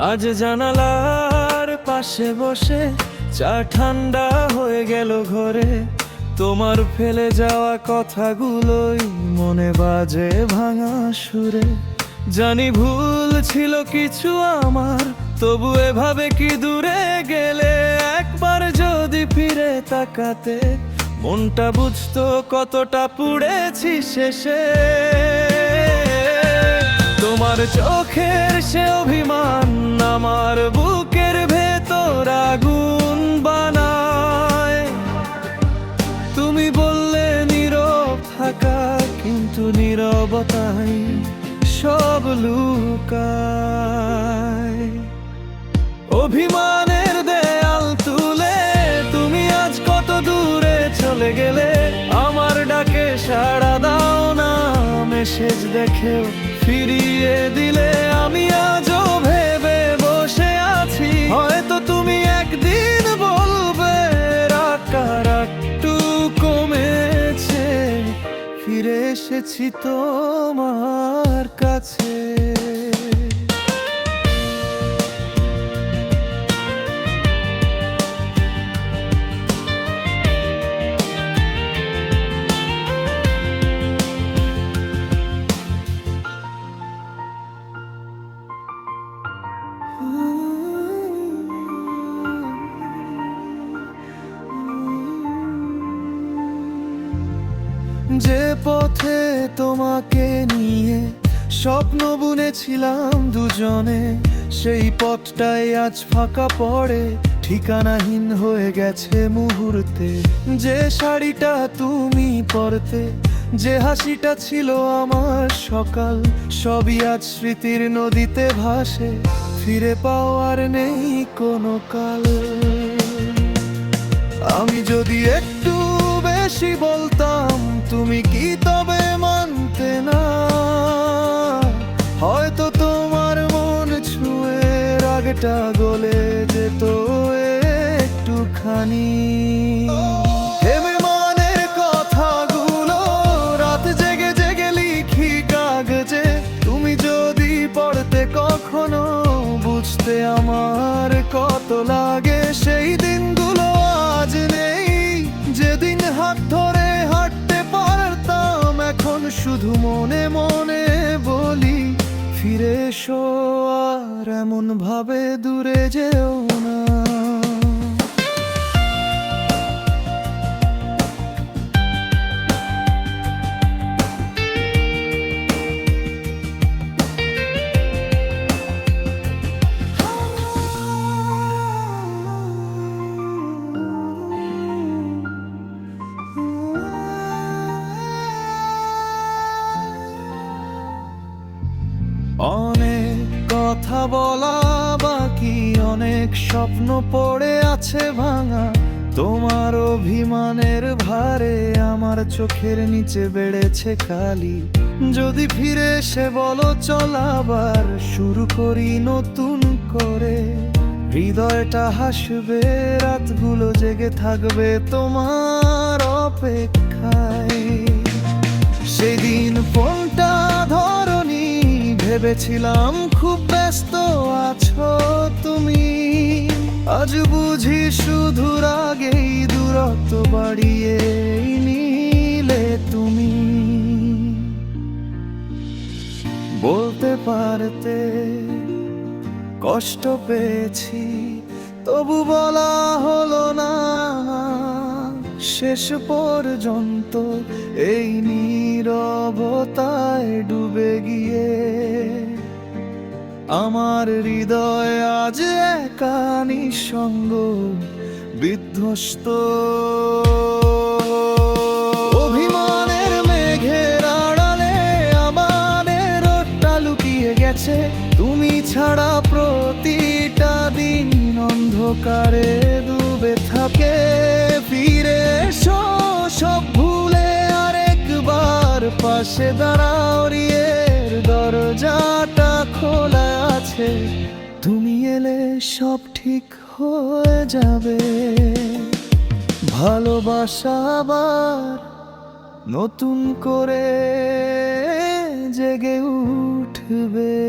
আজ জানালার পাশে বসে চা ঠান্ডা হয়ে গেল ঘরে। তোমার ফেলে যাওয়া কথাগুলোই মনে বাজে ভাঙা সুরে। জানি ভুল ছিল কিছু আমার, তবু এভাবে কি দূরে গেলে? একবার যদি ফিরে তাকাতে, মনটা বুঝতো কতটা পুড়েছি শেষে। তোমার চোখের সে অভিমান আমার বুকের ভেতর আগুন বানায়। তুমি বললে নীরব থাকা, কিন্তু নীরবতাই সব লুকায়। অভিমানের দেয়াল তুলে তুমি আজ কত দূরে চলে গেলে, আমার ডাকে সাড়া দাও না মেসেজ দেখেও ফিরিয়ে দিলে। ফিরে এসেছি তোমার কাছে। পথে তোমাকে নিয়ে স্বপ্ন বুনেছিলাম দুজনে। সেই পথটাই আজ ফাঁকা পড়ে, ঠিকানাহীন হয়ে গেছে মুহূর্তে। যে শাড়িটা তুমি পরতে, যে হাসিটা ছিল আমার সকাল, সবই আজ স্মৃতির নদীতে ভাসে। ফিরে পাওয়ার নেই কোনো কাল। আমি যদি একটু বেশি বলতাম, তুমি কি তবে মানতে না? হয়তো তোমার মন ছুঁয়ে রাগটা গলে যেত একটুখানি। হেমে কথাগুলো রাত জেগে জেগে লিখি কাগজে। তুমি যদি পড়তে কখনো বুঝতে আমার কত লাগে সেই শুধু মনে মনে বলি ফিরে এসো আর এমন ভাবে দূরে যেও কথা বলা বাকি, অনেক স্বপ্ন পড়ে আছে ভাঙা। তোমার অভিমানের ভারে আমার চোখের নিচে বেড়েছে কালি। যদি ফিরে এসে বলো, চল আবার শুরু করি নতুন করে। হৃদয়টা হাসবে, রাতগুলো জেগে থাকবে তোমার অপেক্ষায়। সেদিন ফোনটা ধরনি ভেবেছিলাম খুব ব্যস্ত আছো তুমি। আজ বুঝি শুধু রাগেই দূরত্ব বাড়িয়ে নিলে তুমি। বলতে পারতে কষ্ট পেয়েছি, তবু বলা শেষ পর্যন্ত এই নীরবতায় ডুবে গিয়ে। আমার হৃদয় আজ একা নিঃসঙ্গ, বিধ্বস্ত। অভিমানের মেঘের আড়ালে আমাদের রোডটা লুকিয়ে গেছে। তুমি ছাড়া প্রতিটা দিন অন্ধকারে ডুবে থাকে। পাশে দাঁড়াও রিয়ের দরজাটা খোলা আছে। তুমি এলে সব ঠিক হয়ে যাবে। ভালোবাসাবার নতুন করে জেগে উঠবে।